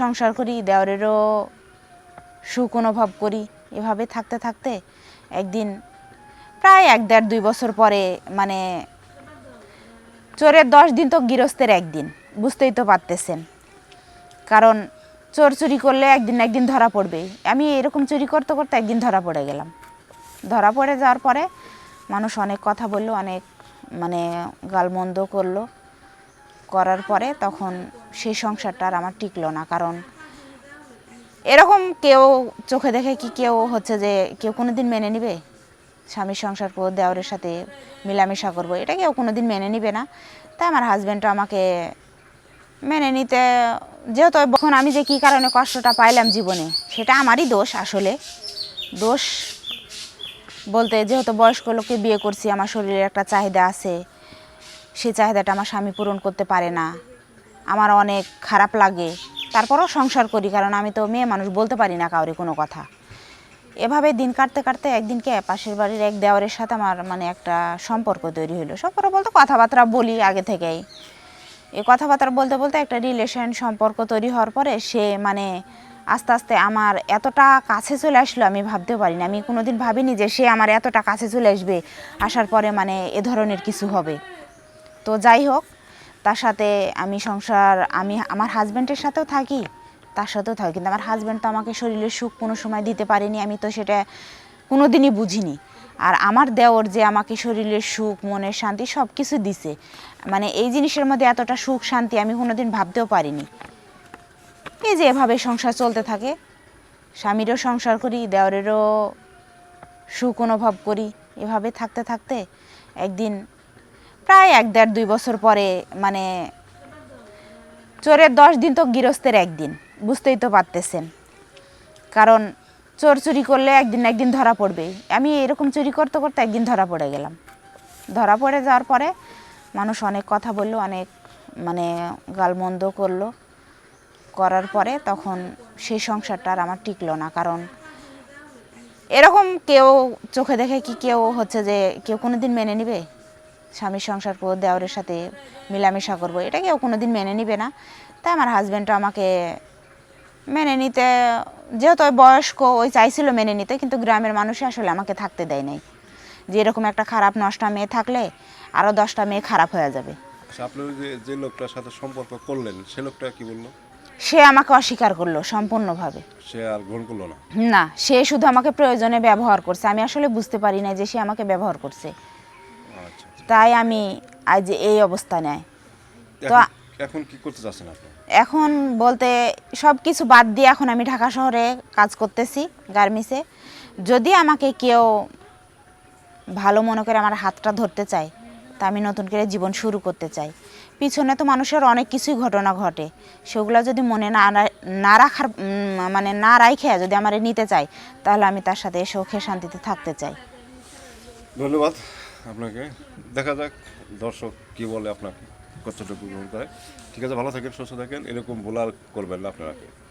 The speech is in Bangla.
সংসার করি দেওয়ারেরও সুখ অনুভব করি। এভাবে থাকতে থাকতে একদিন, প্রায় এক দেড় দুই বছর পরে মানে চোরের দশ দিন তো গৃহস্থের একদিন, বুঝতেই তো পারতেছেন। কারণ চোর চুরি করলে একদিন একদিন ধরা পড়বেই। আমি এরকম চুরি করতে করতে একদিন ধরা পড়ে গেলাম। ধরা পড়ে যাওয়ার পরে মানুষ অনেক কথা বলল, অনেক মানে গালমন্দ করল। করার পরে তখন সেই সংসারটা আর আমার টিকলো না, কারণ এরকম কেউ চোখে দেখে কি কেউ হচ্ছে যে কেউ কোনো দিন মেনে নিবে? স্বামীর সংসার করব দেওরের সাথে মিলামেশা করব, এটা কেউ কোনো দিন মেনে নিবে না। তাই আমার হাজব্যান্ডও আমাকে মেনে নিতে, যেহেতু এখন আমি যে কী কারণে কষ্টটা পাইলাম জীবনে, সেটা আমারই দোষ আসলে। দোষ বলতে যেহেতু বয়স্ক লোককে বিয়ে করছি, আমার শরীরে একটা চাহিদা আছে, সেই চাহিদাটা আমার স্বামী পূরণ করতে পারে না। আমার অনেক খারাপ লাগে। তারপরেও সংসার করি, কারণ আমি তো মেয়ে মানুষ, বলতে পারি না কাউরে কোনো কথা। এভাবে দিন কাটতে কাটতে একদিনকে পাশের বাড়ির এক দেওয়ারের সাথে আমার মানে একটা সম্পর্ক তৈরি হলো সম্পর্ক বলতে কথাবার্তা বলি আগে থেকেই। এই কথাবার্তা বলতে বলতে একটা রিলেশন সম্পর্ক তৈরি হওয়ার পরে সে মানে আস্তে আস্তে আমার এতটা কাছে চলে আসলো, আমি ভাবতেও পারি না আমি কোনোদিন ভাবিনি যে সে আমার এতটা কাছে চলে আসবে, আসার পরে মানে এ ধরনের কিছু হবে। তো যাই হোক তার সাথে আমি সংসার, আমি আমার হাজব্যান্ডের সাথেও থাকি, তার সাথেও থাকি। কিন্তু আমার হাজব্যান্ড তো আমাকে শরীরের সুখ কোনো সময় দিতে পারেনি, আমি তো সেটা কোনো দিনই বুঝিনি। আর আমার দেওর যে আমাকে শরীরের সুখ, মনের শান্তি সব কিছু দিছে মানে এই জিনিসের মধ্যে এতটা সুখ, শান্তি আমি কোনোদিন ভাবতেও পারিনি। এই যে এভাবে সংসার চলতে থাকে, স্বামীরও সংসার করি, দেওরেরও সুখ অনুভব করি, এভাবে থাকতে থাকতে একদিন প্রায় এক দেড় দুই বছর পরে মানে চোরের দশ দিন তো গৃহস্থের একদিন, বুঝতেই তো পারতেছেন। কারণ চোর চুরি করলে একদিন একদিন ধরা পড়বেই আমি এরকম চুরি করতে করতে একদিন ধরা পড়ে গেলাম। ধরা পড়ে যাওয়ার পরে মানুষ অনেক কথা বলল, অনেক মানে গালমন্দ করল। করার পরে তখন সেই সংসারটা আর আমার টিকলো না, কারণ এরকম কেউ চোখে দেখে কি কেউ হচ্ছে যে কেউ কোনো দিন মেনে নিবে? স্বামীর সংসার করব দেওরের সাথে মেলামেশা করব। এটা কেউ কোনো দিন মেনে নিবে না। তাই আমার হাজব্যান্ডও আমাকে মেনে নিতে যেহেতু ওই বয়স্ক ওই চাইছিল মেনে নিতে কিন্তু গ্রামের মানুষই আসলে আমাকে থাকতে দেয় নাই। যে এরকম একটা খারাপ নষ্টা মেয়ে থাকলে আরও দশটা মেয়ে খারাপ হয়ে যাবে। আচ্ছা আপনি যে লোকটার সাথে সম্পর্ক করলেন সে লোকটা কি বলল? সে আমাকে অস্বীকার করল সম্পূর্ণভাবে। সে আর গ্রহণ করল না? না সে শুধু আমাকে প্রয়োজনে ব্যবহার করছে। আমি আসলে বুঝতে পারি না যে সে আমাকে ব্যবহার করছে। তাই আমি আজ এই অবস্থা নেয় তো এখন- কি করতে চাচ্ছেন আপনি? এখন বলতে সব কিছু বাদ দিয়ে এখন আমি ঢাকা শহরে কাজ করতেছি গার্মেন্টসে। যদি আমাকে কেউ ভালো মনে করে আমার হাতটা ধরতে চায় তা আমি নতুন করে জীবন শুরু করতে চাই। পিছনে তো মানুষের অনেক কিছুই ঘটনা ঘটে। সেগুলো যদি মনে না না রাখার মানে না রাইখে যদি আমার নিতে চাই তাহলে আমি তার সাথে সুখে শান্তিতে থাকতে চাই। ধন্যবাদ। আপনাকে। দেখা যাক দর্শক কি বলে আপনাকে, কতটুকু করে ঠিক আছে, ভালো থাকেন, সুস্থ থাকেন, এরকম বলার করবেন না আপনারা